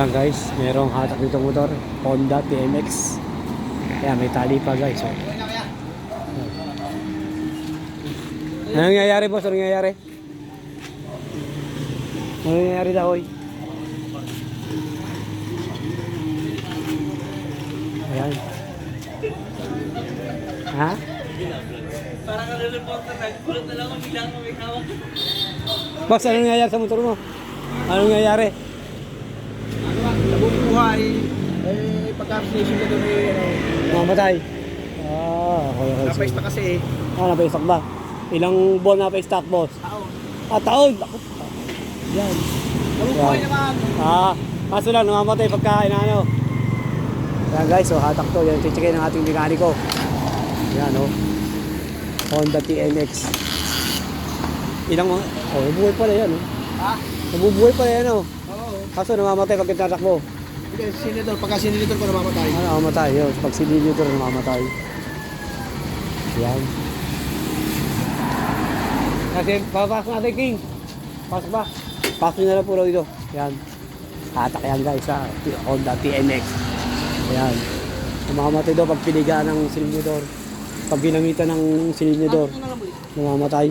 Yan guys, merong hatak dito motor, Honda TMX. Kaya may tali pa guys. Oh. Ano nangyayari boss? Ano nangyayari? Ano nangyayari daw oy? Ayan. Ha? Parang ano reporter, nagpulot na lang ako, bilang may hawak. Boss, ano nangyayari sa motor mo? Ano nangyayari? Ba? Nabubuhay. Eh, pagka-station na doon eh, ano, Mamatay. Ah, okay, okay. sige. napais na kasi eh. Ah, napaistak ba? Ilang buwan napaistak, boss? Tao. Ah, taon! Ako. Yan. Nabubuhay Yan. naman. Ah, kaso lang, namamatay pagka inaano. Yan guys, so hatak to. Yan, chichikin ng ating mekaniko. Yan, oh. Honda TNX. Ilang mga... Oh, nabubuhay pala yan, oh. Ha? Nabubuhay pala yan, oh. Kaso namamatay pag tatakbo. Hindi, sinidor. Pagka sinidor ko namamatay. Ah, namamatay. Yun, pag to, namamatay. Yan. Kasi, papasok natin, King. Pasok ba? Pasok na lang puro dito. Yan. Hatak yan guys sa Honda TNX. Yan. Namamatay daw pag pinigaan ng silindidor. Pag ginamitan ng silindidor, namamatay.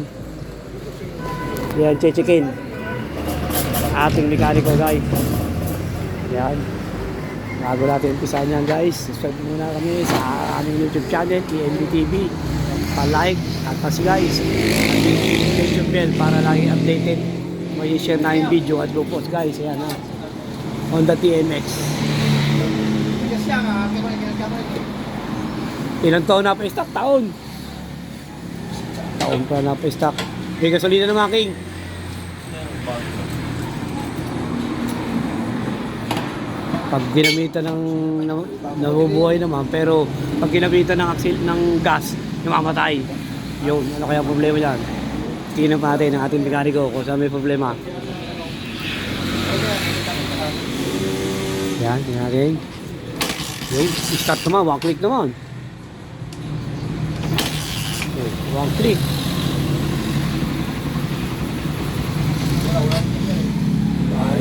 Yan, chechikin. Ating mekaniko guys. Yan. Bago natin umpisahan yan guys, subscribe muna kami sa aming YouTube channel, TNB TV. Pa-like at pa guys, YouTube bell para lagi updated. May share na yung video at go post guys. Ayan ha. TMX. Ka. Kamay, kamay, kamay. Ilang taon na pa-stock? Taon. Taon pa na pa-stock. May gasolina na mga king. Pag ginamitan ng na- nabubuhay naman, pero pag ginamitan ng aksil ng gas, namamatay. Yun, ano kaya problema diyan? Tingnan natin ang ating mekaniko kung saan may problema. Yan, tingnan natin. Yun, start naman, one click naman. Okay, one click.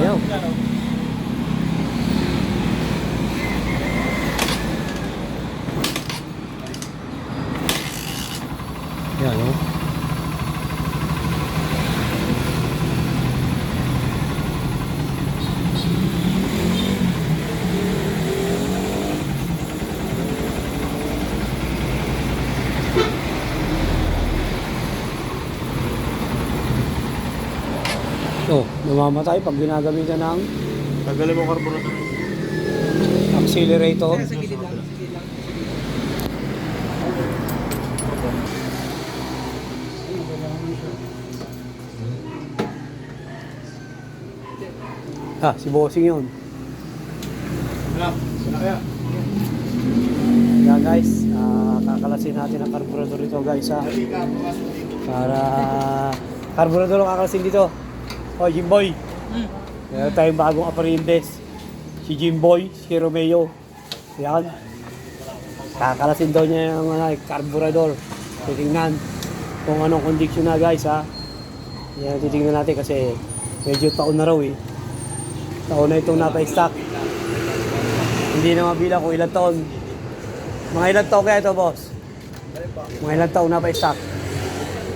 Ayaw. Yan, no? So, namamatay pag ginagamitan ng Tagalin mo carburetor. accelerator. Sa gilid lang. Sa gilid lang. Ah, si Bossing yun. Wala. Wala kaya. Yan guys, ah, kakalasin natin ang carburetor dito guys ha. Pumasok dito. Para carburetor ang kakalasin dito. Oh, Jimboy. Meron tayong bagong aparientes. Si Jimboy, si Romeo. Yan. Kakalasin daw niya yung ano, carburetor. Titingnan kung anong kondisyon na guys ha. Yan, titingnan natin kasi medyo taon na raw eh. Taon na itong napa-stock. Hindi na mabilang kung ilang taon. Mga ilang taon kaya ito, boss? Mga ilang taon napa-stock?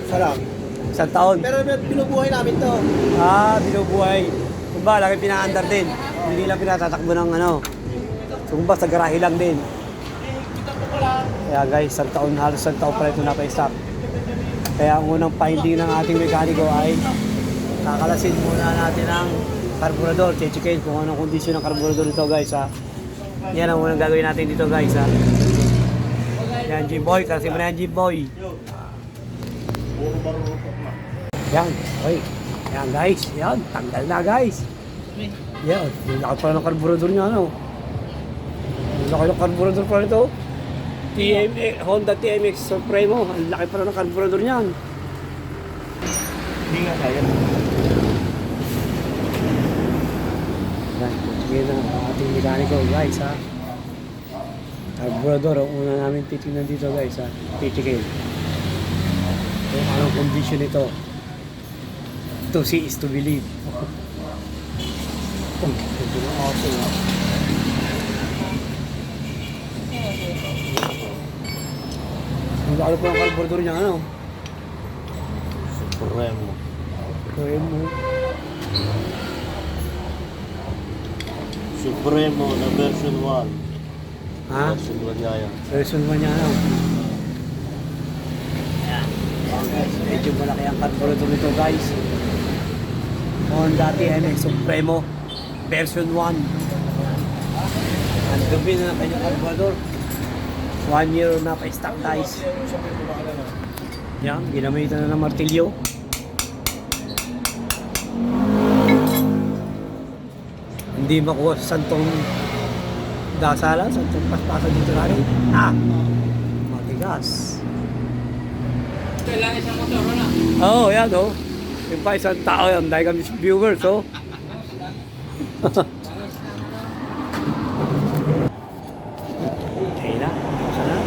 Sarap. Isang taon. Pero binubuhay namin to. Ah, binubuhay. Kung ba, laki pinaandar din. Hindi lang pinatatakbo ng ano. So, kung ba, sa garahe lang din. Kaya guys, isang taon, halos isang taon pala ito napa-stock. Kaya ang unang finding ng ating mekaniko ay kakalasin muna natin ang carburetor. Chechikin kung anong kondisyon ng carburetor nito guys ha. Yan ang unang gagawin natin dito guys ha. Yan, Jimboy. Kalasin mo na yan, Jimboy. Yan, okay. Yan guys, yan, tanggal na guys. Yan, yung laki pala ng carburetor niya, ano. Yung laki ng carburetor pala ito. TMX, Honda TMX Supremo, ang laki pala ng carburetor niyan. Hindi nga kaya. Yan, na ang ating mekaniko guys ha. Carburetor, ang una namin titingnan dito guys ha. Titikin. Kung anong condition ito. To see is to believe. Oh, lalo po ang carburetor niya, ano? Supremo. Kaya mo. Supremo na version 1. Ha? Version 1 nga yan. Version 1 niya, ano? Medyo malaki ang carburetor nito guys. Honda TNX Supremo version 1. Ang dumi na ng kanyang carburetor. One year na pa-stock guys. Yan, ginamitan na ng martilyo. Hindi makuha sa santong dasala, santong paspasan dito na rin. Ah! Matigas. Kailangan isang motor? Oo, oh, yan oh. Yung pa isang tao yan, dahil kami viewers, oh. Okay na, buksan na.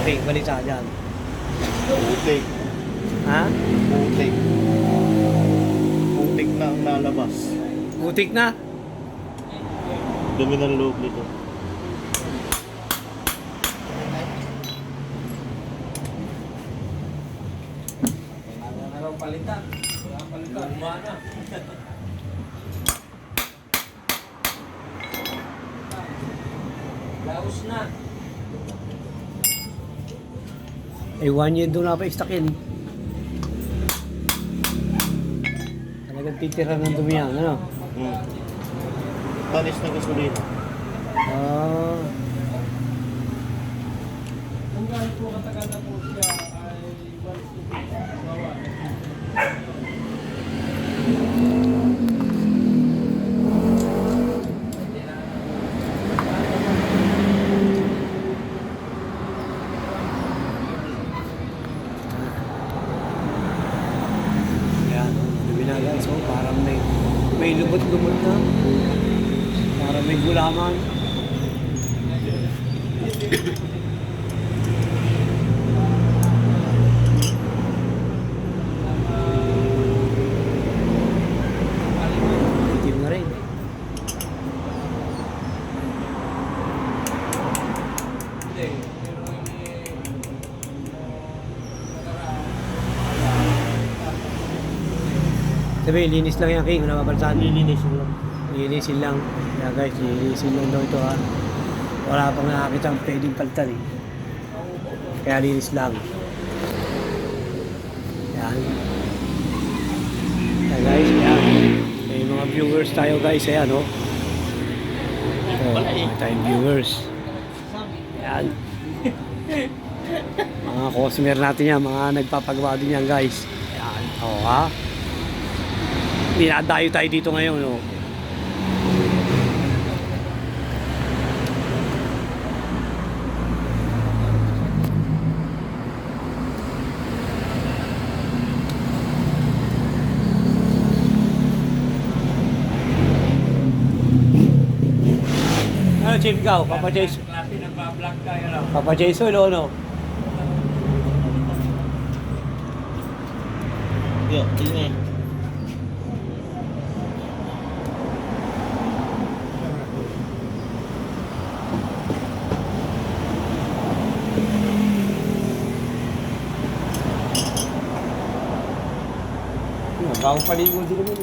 Okay, balita dyan. Putik. Ha? Putik. Putik na ang lalabas. Butik na. Dumi ng loob nito. Wala raw palitan. Wala palitan. Luma na. Laos na. Eh, one year doon na pa istakin. Talagang titira ng dumi yan, ano? Hmm. Tanis na gasolina. Ah, Kung gaano po katagal na po siya ay once to be bawa. Ayan, dumi na guys. Oh, parang may, may lubot-lubot na. Parang may gulaman. Itim na rin. Sabi, linis lang yan, King. Wala mabalsaan. Lilinisin lang. Linisin lang. Yeah, guys, linisin lang daw ito ha. Wala pang nakakita ang pwedeng palitan eh. Kaya linis lang. Yan. Yeah, guys, yan. May mga viewers tayo guys, ayan oh. So, may tayong viewers. Yan. mga customer natin yan, mga nagpapagawa din yan guys. Yan. Oo ha. Dinadayo tayo dito ngayon, oh. Ano, Chief Gao? Papa Jason? Nagpa-black tayo raw. Papa Jason, o ano? Yo, ini. Bagong paligo din naman.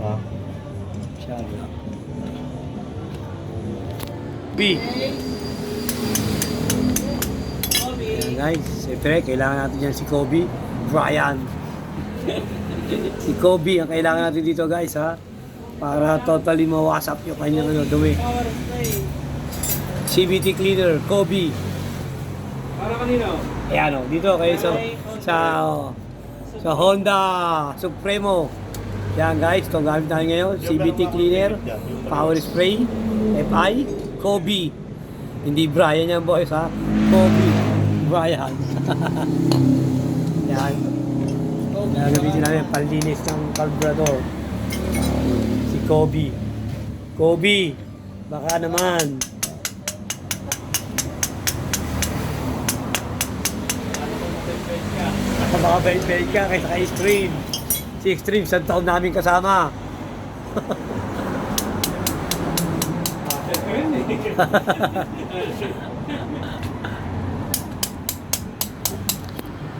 oh. Ah. B. Yan guys, siyempre kailangan natin yan si Kobe Bryant. si Kobe ang kailangan natin dito guys ha. Para totally mawasap yung kanyang ano, dumi. CVT cleaner, Kobe. Para kanino? Ayan o, dito kayo sa, sa, sa Honda Supremo. Yan guys, itong gamit natin ngayon. CVT cleaner, power spray, FI, Kobe. Hindi Brian yan boys ha. Kobe. Brian. yan. Gagamitin namin panlinis ng carburetor. Si Kobe. Kobe. Baka naman. Ano kung matipid ka? Makabait-bait ka kaysa kay Extreme. Si Extreme, isang taon namin kasama.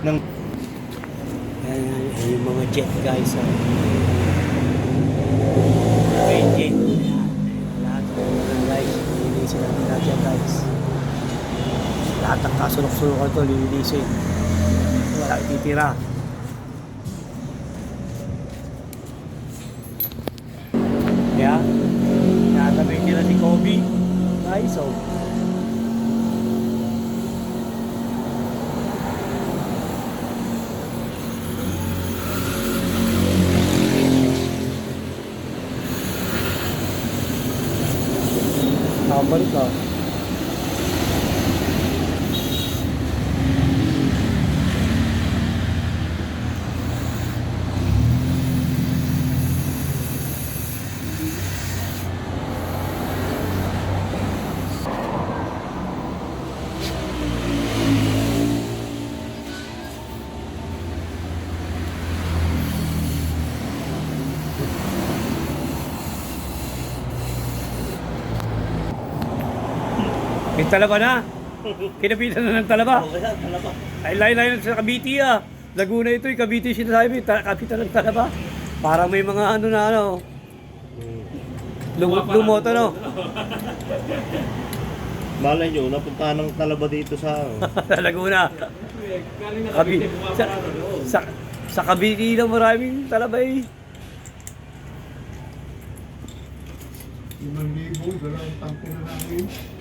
Nang Yan, yan, yung mga jet guys. Oh. May jet. Lahat ng mga guys. Lilinisin natin lahat yan guys. Lahat ng kasulok-sulok ito, lilinisin. Wala ititira. Kaya, natabi nila si Kobe. Guys, oh. Nakabalik ka. May talaba na. Kinapitan na ng talaba. Ay, layo-layo sa Cavite ah. Laguna ito, yung Cavite yung sinasabi, ta- kapitan ng talaba. Parang may mga ano na ano. Lum lumoto no. malay nyo, napuntahan ng talaba dito sa... sa Laguna. Cavite, sa, sa, sa Cavite lang maraming talaba eh. Limang libo, dalawang tangke na namin.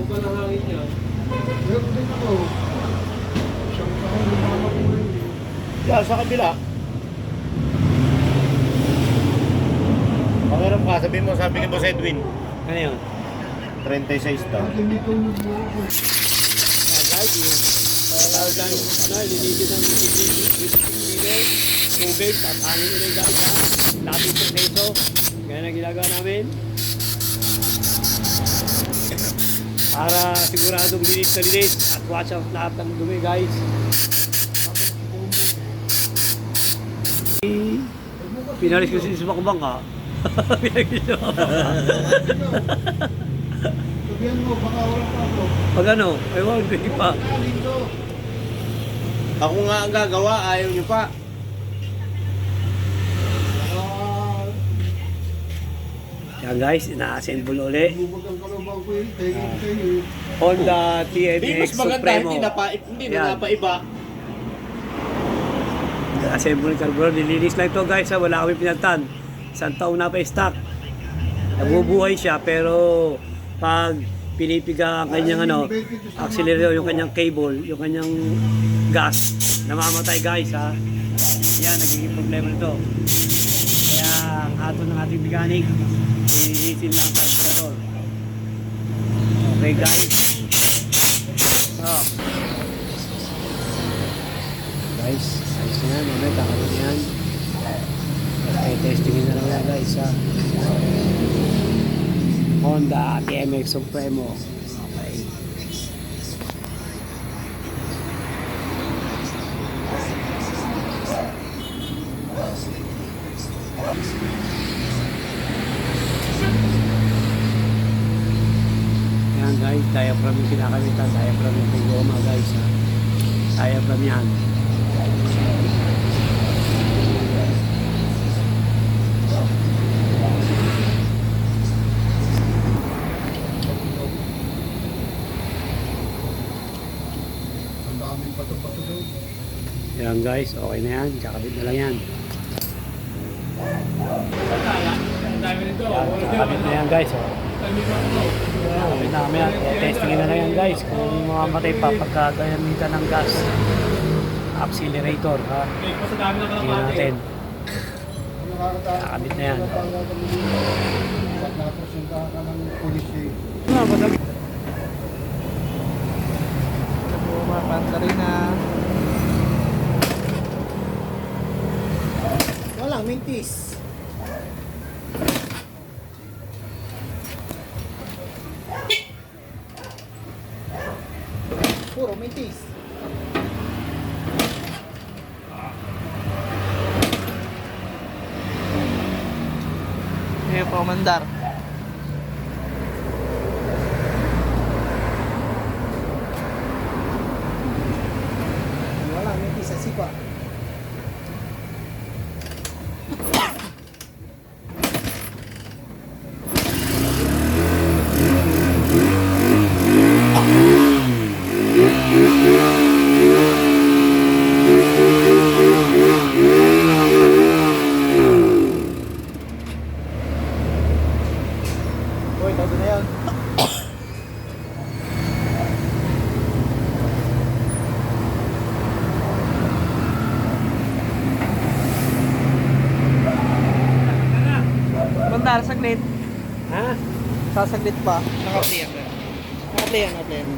Ikaw ba nangangin niya? Meron din ako. Isang taon na mama ko rin. Yan, sa kabila. Pangarap ka, sabihin mo, sabi ni Boss Edwin. Ano yun? 36 daw. Hindi ko lang yung ano, lilitin ng cleaner, tubig, at hangin ulit guys ha. Lapit proseso. Ganyan ang ginagawa namin. Para siguradong linis na linis at watch out lahat ng dumi guys. Pinalis ko si Sumakbang ha. Pinalis ko. Sabihan mo, baka wala pa ako. Pag ano, ewan, hindi pa. Ako nga ang gagawa, ayaw nyo pa. Ah, Yan guys, ina-assemble uli. kayo. Honda Di TMX mas maganda, Supremo. hindi na pa, hindi na Yan. napaiba. Assemble ng carburetor. Nilinis lang ito guys. Ha? Wala kami pinagtan. Isang taon na pa stock. Nabubuhay siya pero pag pinipiga ang kanyang ano, accelerator, yung kanyang cable, yung kanyang gas, namamatay guys ha. Yan, nagiging problema nito. Kaya ang ato ng ating mechanic, lilinisin lang ang carburetor. Okay guys. Oh. Guys, ayos na yan. Mamaya kakaroon yan. Okay, testingin na lang guys ha. Honda TMX Supremo. Kinakamitan. Diaphragm yung goma guys ha. Diaphragm yan. Yan guys, okay na yan. Kakabit na lang. Yan, kakabit na yan guys. Oh. Kakabit na kami yan. Testingin na lang yan guys. Kung mamamatay pa pagkagayamitan ng gas. Accelerator ha. Kalapate. natin. Nakakatawa. Kakabit na yan. Pag napresenta ka ng pulis eh. Pumapantari na. Walang mintis. Sasaglit pa. Naka-play yan. Naka-play yan, naka-play yan.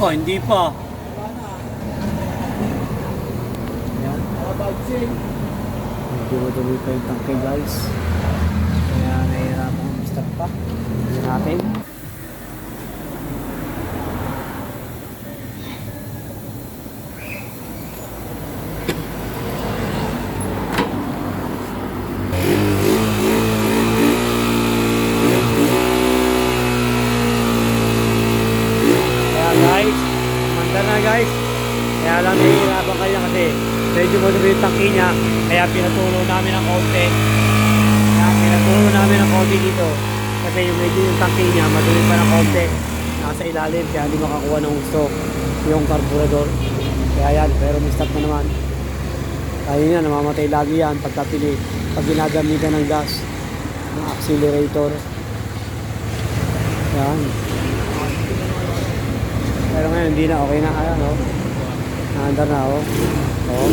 Oh, hindi pa. Ayan. Medyo madumi pa yung tangke guys. Kaya nahihirapan kong start pa. Tignan natin. Guys. Kaya lang nahihirapan kanya kasi medyo madumi yung tangke niya. Kaya pinatulong namin ng konti. Kaya pinatulong namin ng konti dito. Kasi yung medyo yung tangke niya, madumi pa ng konti. Nasa ilalim, kaya hindi makakuha ng gusto yung carburetor. Kaya yan, pero may start na naman. Kaya yan, namamatay lagi yan pagka pili, pag ginagamitan ng gas, ng accelerator. Yan. Pero ngayon, hindi na. Okay na. Ayan, oh. Naandar na. Oh. Oh.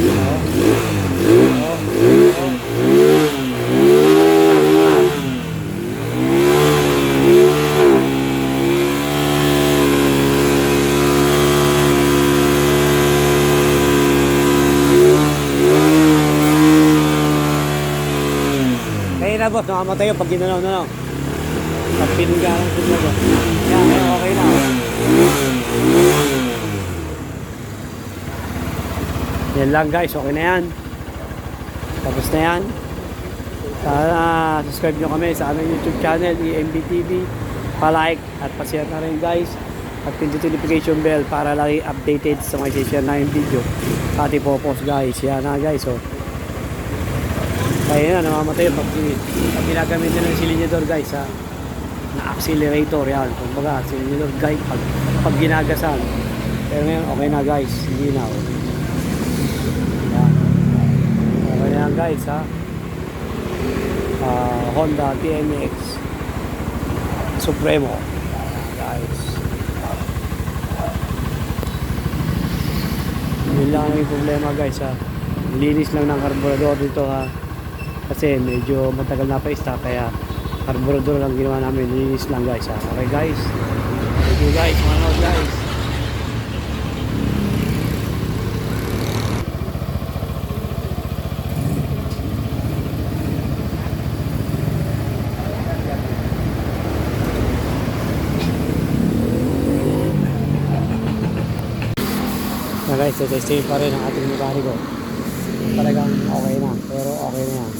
Oh. Kaya na boss, nakamatay yun pag ginanaw na lang. Pag pininggalan ko siya boss. Yan, okay na. Yan lang guys, okay na yan. Tapos na yan. Sana subscribe nyo kami sa aming YouTube channel, EMB TV. Pa-like at pa-share na rin guys. At pindutin notification bell para lagi updated sa mga share na yung video. Sa ating popost guys. Yan na guys. Oh. Kaya na, namamatay pag, pag ginagamit nyo ng silinyador guys ha. Na accelerator yan. Kumbaga, silinyador guys pag, pag ginagasan. Pero ngayon, okay na guys. Hindi na. Oh. Yan. Okay na guys ha. Ah, Honda TNX Supremo. Guys. Yun lang problema guys ha. Linis lang ng carburetor dito ha. Kasi medyo matagal na pa stock kaya carburetor lang ginawa namin. Linis lang guys ha. Okay guys. Thank you guys. Manood guys. Na guys, testing pa rin ang ating mekaniko. Talagang okay na, pero okay na yan.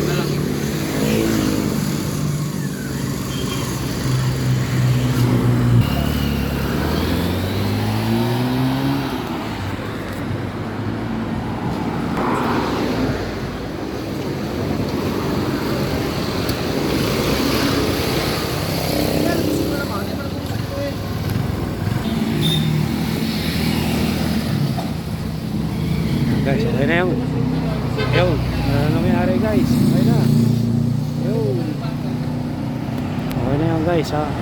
Guys, okay na yung Yun, ano nangyari guys?